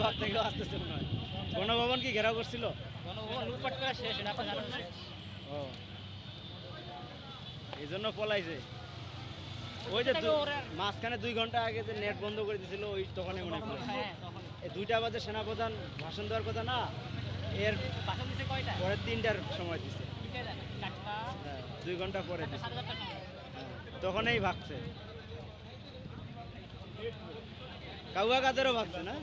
শাহবাগ থেকেও আসতেছে মনে হয়। গণভবন কি ঘেরাও করছিল? ও। এই জন্য পলাইছে। ওই যে মাঝখানে দুই ঘণ্টা আগে যে নেট বন্ধ করে দিয়েছিল ওই তখনই মনে হ্যাঁ। এই দুইটা বাজে সেনাপ্রধান ভাষণ দেওয়ার কথা না এর পরে তিনটার সময় দিছে। হ্যাঁ, দুই ঘণ্টা পরে হ্যাঁ, তখনই ভাগছে। কাউয়া কাদেরও ভাবছে না?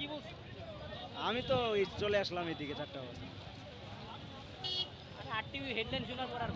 কি বলছে? আমি তো চলে আসলাম এদিকে চারটা বাজে। আট টিভি হেডলাইন শোনার পর আর।